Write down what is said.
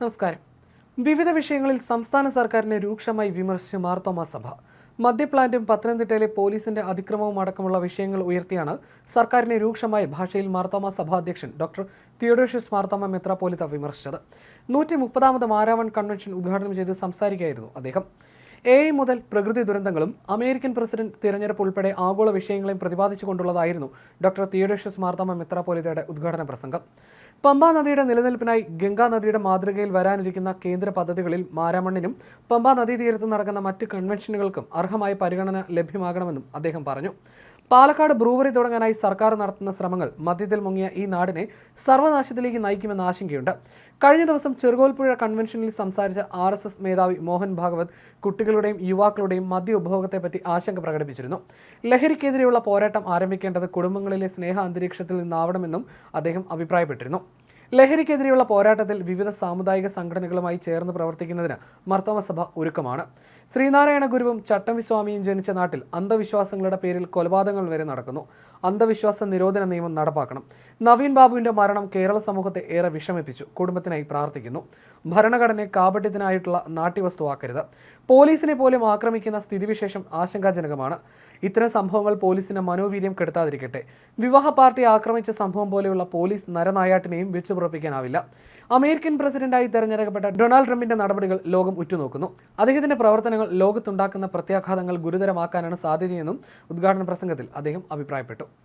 നമസ്കാരം. വിവിധ വിഷയങ്ങളിൽ സംസ്ഥാന സർക്കാരിനെ രൂക്ഷമായി വിമർശിച്ച് മാർത്തോമ സഭ. മദ്യപ്ലാന്റും പത്തനംതിട്ടയിലെ പോലീസിന്റെ അതിക്രമവും അടക്കമുള്ള വിഷയങ്ങൾ ഉയർത്തിയാണ് സർക്കാരിനെ രൂക്ഷമായി ഭാഷയിൽ മാർത്തോമ സഭ അധ്യക്ഷൻ ഡോക്ടർ തിയോഡോഷ്യസ് മാർത്തോമ മെത്രാപോലിത്ത വിമർശിച്ചത്. നൂറ്റി മുപ്പതാമത് മാരാവൺ കൺവെൻഷൻ ഉദ്ഘാടനം ചെയ്ത് സംസാരിക്കുകയായിരുന്നു അദ്ദേഹം. എ ഐ മുതൽ പ്രകൃതി ദുരന്തങ്ങളും അമേരിക്കൻ പ്രസിഡന്റ് തിരഞ്ഞെടുപ്പ് ഉൾപ്പെടെ ആഗോള വിഷയങ്ങളെയും പ്രതിപാദിച്ചുകൊണ്ടുള്ളതായിരുന്നു ഡോക്ടർ തിയോഡോഷ്യസ് മാർത്താമ മെത്രാപ്പോലിത്തയുടെ ഉദ്ഘാടന പ്രസംഗം. പമ്പാ നദിയുടെ നിലനിൽപ്പിനായി ഗംഗാ നദിയുടെ മാതൃകയിൽ വരാനിരിക്കുന്ന കേന്ദ്ര പദ്ധതികളിൽ മാരാമണ്ണിനും പമ്പാ നദീതീരത്ത് നടക്കുന്ന മറ്റ് കൺവെൻഷനുകൾക്കും അർഹമായ പരിഗണന ലഭ്യമാകണമെന്നും അദ്ദേഹം പറഞ്ഞു. പാലക്കാട് ബ്രൂവറി തുടങ്ങാനായി സർക്കാർ നടത്തുന്ന ശ്രമങ്ങൾ മദ്യത്തിൽ മുങ്ങിയ ഈ നാടിനെ സർവനാശത്തിലേക്ക് നയിക്കുമെന്ന ആശങ്കയുണ്ട്. കഴിഞ്ഞ ദിവസം ചെറുകോൽപ്പുഴ കൺവെൻഷനിൽ സംസാരിച്ച ആർ എസ് എസ് മേധാവി മോഹൻ ഭാഗവത് കുട്ടികളുടെയും യുവാക്കളുടെയും മദ്യ ഉപഭോഗത്തെപ്പറ്റി ആശങ്ക പ്രകടിപ്പിച്ചിരുന്നു. ലഹരിക്കെതിരെയുള്ള പോരാട്ടം ആരംഭിക്കേണ്ടത് കുടുംബങ്ങളിലെ സ്നേഹ അന്തരീക്ഷത്തിൽ നിന്നാവണമെന്നും അദ്ദേഹം അഭിപ്രായപ്പെട്ടിരുന്നു. ലഹരിക്കെതിരെയുള്ള പോരാട്ടത്തിൽ വിവിധ സാമുദായിക സംഘടനകളുമായി ചേർന്ന് പ്രവർത്തിക്കുന്നതിന് മർത്തോമ സഭ ഒരുക്കമാണ്. ശ്രീനാരായണ ഗുരുവും ചട്ടംവിസ്വാമിയും ജനിച്ച നാട്ടിൽ അന്ധവിശ്വാസങ്ങളുടെ പേരിൽ കൊലപാതകങ്ങൾ വരെ നടക്കുന്നു. അന്ധവിശ്വാസ നിരോധന നിയമം നടപ്പാക്കണം. നവീൻ ബാബുവിന്റെ മരണം കേരള സമൂഹത്തെ ഏറെ വിഷമിപ്പിച്ചു. കുടുംബത്തിനായി പ്രാർത്ഥിക്കുന്നു. ഭരണഘടനയെ കാപട്യത്തിനായിട്ടുള്ള നാട്യവസ്തുവാക്കരുത് പോലീസിനെ പോലും ആക്രമിക്കുന്ന സ്ഥിതിവിശേഷം ആശങ്കാജനകമാണ്. ഇത്തരം സംഭവങ്ങൾ പോലീസിന്റെ മനോവീര്യം കെടുത്താതിരിക്കട്ടെ. വിവാഹ പാർട്ടി ആക്രമിച്ച സംഭവം പോലെയുള്ള പോലീസ് നരനായാട്ടിനെയും വെച്ചു പുറപ്പിക്കാനാവില്ല അമേരിക്കൻ പ്രസിഡന്റായി തെരഞ്ഞെടുക്കപ്പെട്ട ഡൊണാൾഡ് ട്രംപിന്റെ നടപടികൾ ലോകം ഉറ്റുനോക്കുന്നു. അദ്ദേഹത്തിന്റെ പ്രവർത്തനങ്ങൾ ലോകത്തുണ്ടാക്കുന്ന പ്രത്യാഘാതങ്ങൾ ഗുരുതരമാക്കാനാണ് സാധ്യതയെന്നും ഉദ്ഘാടന പ്രസംഗത്തിൽ അദ്ദേഹം അഭിപ്രായപ്പെട്ടു.